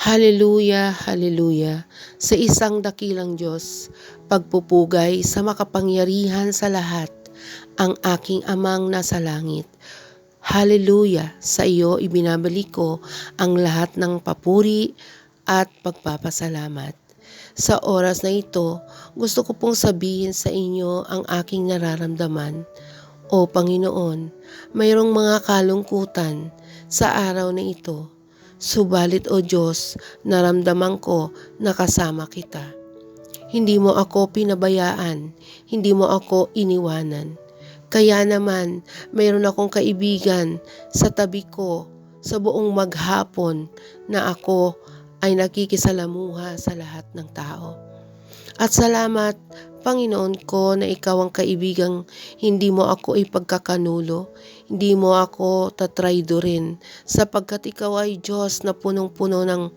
Haleluya, haleluya. Sa isang dakilang Diyos, pagpupugay sa makapangyarihan sa lahat, ang aking amang nasa langit. Haleluya, sa iyo ibinabalik ko ang lahat ng papuri at pagpapasalamat. Sa oras na ito, gusto ko pong sabihin sa inyo ang aking nararamdaman. O Panginoon, mayroong mga kalungkutan sa araw na ito Subalit o Diyos, naramdaman ko na kasama kita. Hindi mo ako pinabayaan, hindi mo ako iniwanan. Kaya naman, mayroon akong kaibigan sa tabi ko sa buong maghapon na ako ay nakikisalamuha sa lahat ng tao. At salamat, Panginoon ko, na ikaw ang kaibigang hindi mo ako ipagkakanulo, hindi mo ako tatraydo rin, sapagkat ikaw ay Diyos na punong-puno ng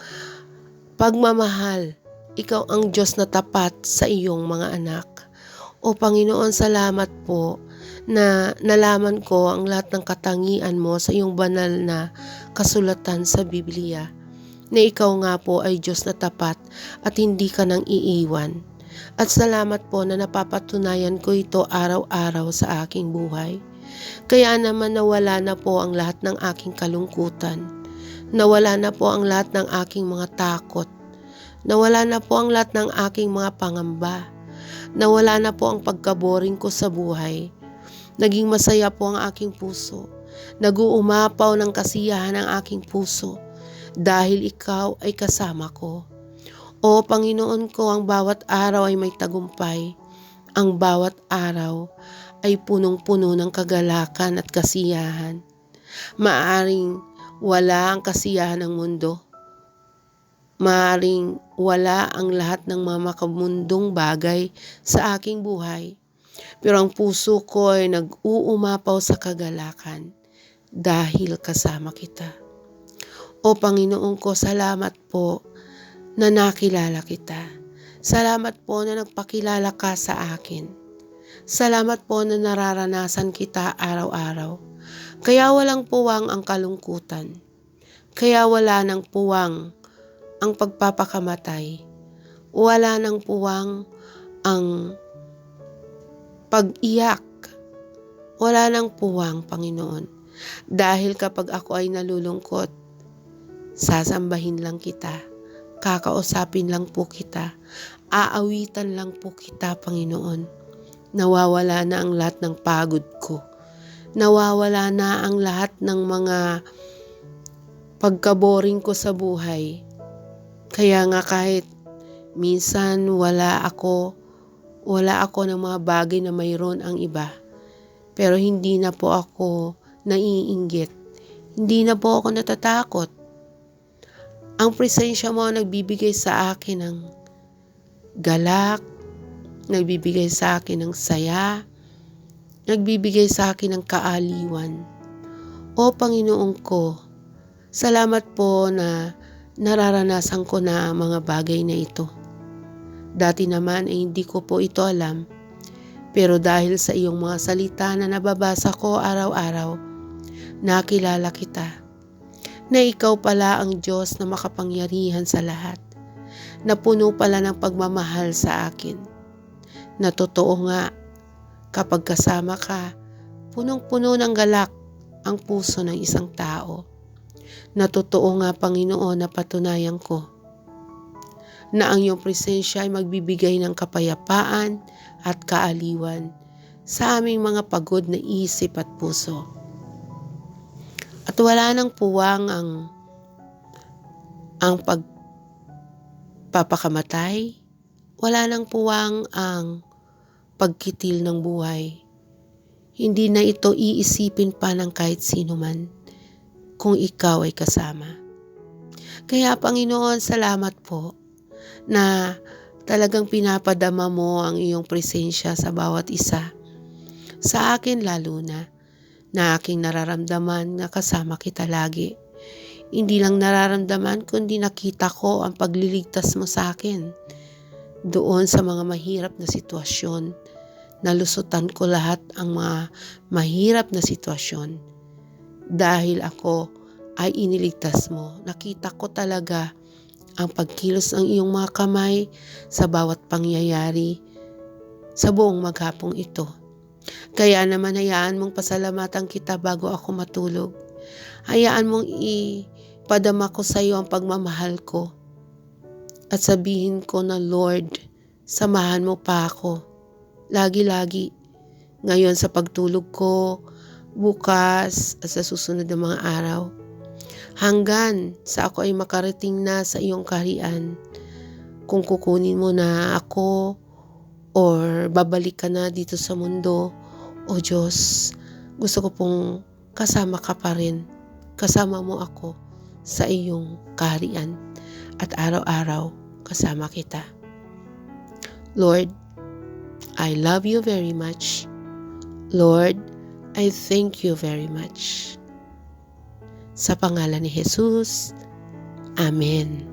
pagmamahal. Ikaw ang Diyos na tapat sa iyong mga anak. O Panginoon, salamat po na nalaman ko ang lahat ng katangian mo sa iyong banal na kasulatan sa Biblia na ikaw nga po ay Diyos na tapat at hindi ka nang iiwan. At salamat po na napapatunayan ko ito araw-araw sa aking buhay. Kaya naman nawala na po ang lahat ng aking kalungkutan. Nawala na po ang lahat ng aking mga takot. Nawala na po ang lahat ng aking mga pangamba. Nawala na po ang pagkaboring ko sa buhay. Naging masaya po ang aking puso. Naguumapaw ng kasiyahan ang aking puso dahil ikaw ay kasama ko. O Panginoon ko, ang bawat araw ay may tagumpay. Ang bawat araw ay punong-puno ng kagalakan at kasiyahan. Maaring wala ang kasiyahan ng mundo. Maaring wala ang lahat ng mga makamundong bagay sa aking buhay. Pero ang puso ko ay nag-uumapaw sa kagalakan dahil kasama kita. O Panginoon ko, salamat po na nakilala kita. Salamat po na nagpakilala ka sa akin. Salamat po na nararanasan kita araw-araw. Kaya walang puwang ang kalungkutan. Kaya wala nang puwang ang pagpapakamatay. Wala nang puwang ang pag-iyak. Wala nang puwang, Panginoon. Dahil kapag ako ay nalulungkot, sasambahin lang kita Kakausapin lang po kita. Aawitan lang po kita, Panginoon. Nawawala na ang lahat ng pagod ko. Nawawala na ang lahat ng mga pagkaboring ko sa buhay. Kaya nga kahit minsan wala ako, wala ako ng mga bagay na mayroon ang iba. Pero hindi na po ako naiinggit. Hindi na po ako natatakot ang presensya mo nagbibigay sa akin ng galak, nagbibigay sa akin ng saya, nagbibigay sa akin ng kaaliwan. O Panginoon ko, salamat po na nararanasan ko na mga bagay na ito. Dati naman ay hindi ko po ito alam, pero dahil sa iyong mga salita na nababasa ko araw-araw, nakilala kita na ikaw pala ang Diyos na makapangyarihan sa lahat, na puno pala ng pagmamahal sa akin. Na totoo nga, kapag kasama ka, punong-puno ng galak ang puso ng isang tao. Na totoo nga, Panginoon, na patunayan ko na ang iyong presensya ay magbibigay ng kapayapaan at kaaliwan sa aming mga pagod na isip at puso. At wala nang puwang ang ang pagpapakamatay. Wala nang puwang ang pagkitil ng buhay. Hindi na ito iisipin pa ng kahit sino man kung ikaw ay kasama. Kaya Panginoon, salamat po na talagang pinapadama mo ang iyong presensya sa bawat isa. Sa akin lalo na na aking nararamdaman na kasama kita lagi. Hindi lang nararamdaman kundi nakita ko ang pagliligtas mo sa akin. Doon sa mga mahirap na sitwasyon, nalusutan ko lahat ang mga mahirap na sitwasyon. Dahil ako ay iniligtas mo, nakita ko talaga ang pagkilos ng iyong mga kamay sa bawat pangyayari sa buong maghapong ito. Kaya naman hayaan mong pasalamatan kita bago ako matulog. Hayaan mong ipadama ko sa iyo ang pagmamahal ko. At sabihin ko na Lord, samahan mo pa ako. Lagi-lagi. Ngayon sa pagtulog ko, bukas at sa susunod na mga araw hanggan sa ako ay makarating na sa iyong kaharian. Kung kukunin mo na ako or babalik ka na dito sa mundo, o Diyos, gusto ko pong kasama ka pa rin. Kasama mo ako sa iyong kaharian at araw-araw kasama kita. Lord, I love you very much. Lord, I thank you very much. Sa pangalan ni Jesus, Amen.